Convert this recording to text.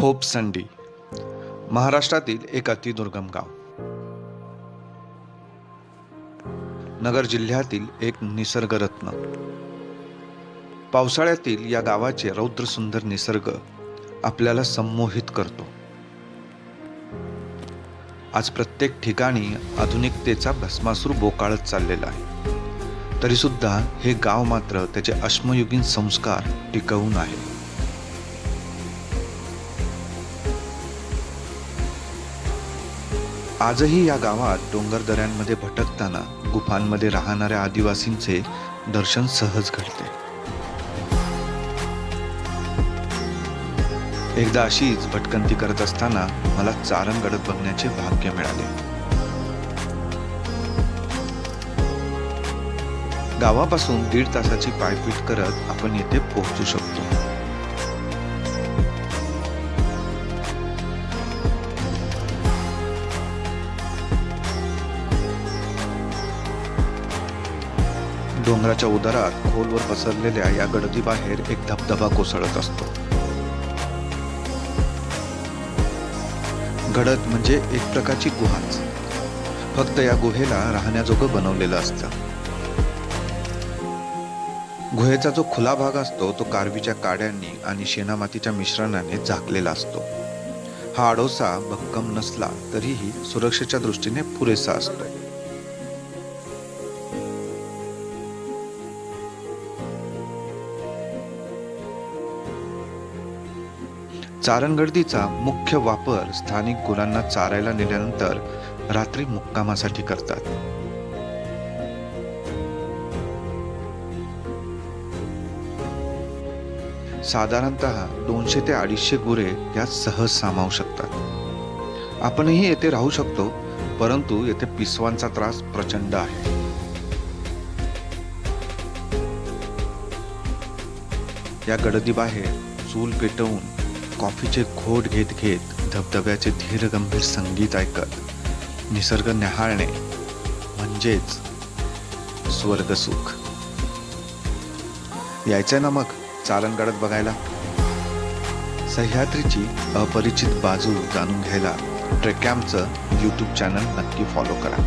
फोपसंडी महाराष्ट्रातील एक अतिदुर्गम गाव. नगर जिल्ह्यातील एक निसर्गरत्न. पावसाळ्यातील या गावाचे रौद्र सुंदर निसर्ग आपल्याला संमोहित करतो. आज प्रत्येक ठिकाणी आधुनिकतेचा भस्मासूर बोकाळत चाललेला आहे. तरीसुद्धा हे गाव मात्र त्याचे अश्मयुगीन संस्कार टिकवून आहे. आजही या गावात डोंगर दऱ्यांमध्ये भटकताना गुफांमध्ये राहणाऱ्या आदिवासींचे दर्शन सहज घडते. एकदा अशीच भटकंती करत असताना मला चारण गडद बघण्याचे भाग्य मिळाले. गावापासून दीड तासाची पायपीट करत आपण येथे पोहोचू शकतो. डोंगराच्या उदरात खोलवर पसरलेल्या या गडदीबाहेर एक धबधबा कोसळत असतो. गडद म्हणजे एक प्रकारची गुहाच. फक्त या गुहेला राहण्याजोगं बनवलेलं असतं. गुहेचा जो खुला भाग असतो तो कारवीच्या काड्यांनी आणि शेणामातीच्या मिश्रणाने झाकलेला असतो. हा आडोसा भक्कम नसला तरीही सुरक्षेच्या दृष्टीने पुरेसा असतो. चारणगर्दीचा मुख्य वापर स्थानिक गुरांना चारायला नेल्यानंतर रात्री मुक्कामासाठी करतात. साधारणतः दोनशे ते अडीचशे गुरे यात सहज सामावू शकतात. आपणही येथे राहू शकतो परंतु येथे पिसवांचा त्रास प्रचंड आहे. या गडदीबाहेर चूल पेटवून कॉफीचे घोट घेत घेत धबधब्याचे धीरगंभीर संगीत ऐकत. निसर्ग न्याहाळणे म्हणजेच स्वर्गसुख यायचं ना मग चारणगडत बघायला? सह्याद्रीची अपरिचित बाजू जाणून घ्यायला ट्रेकॅमचं यूट्यूब चॅनल नक्की फॉलो करा.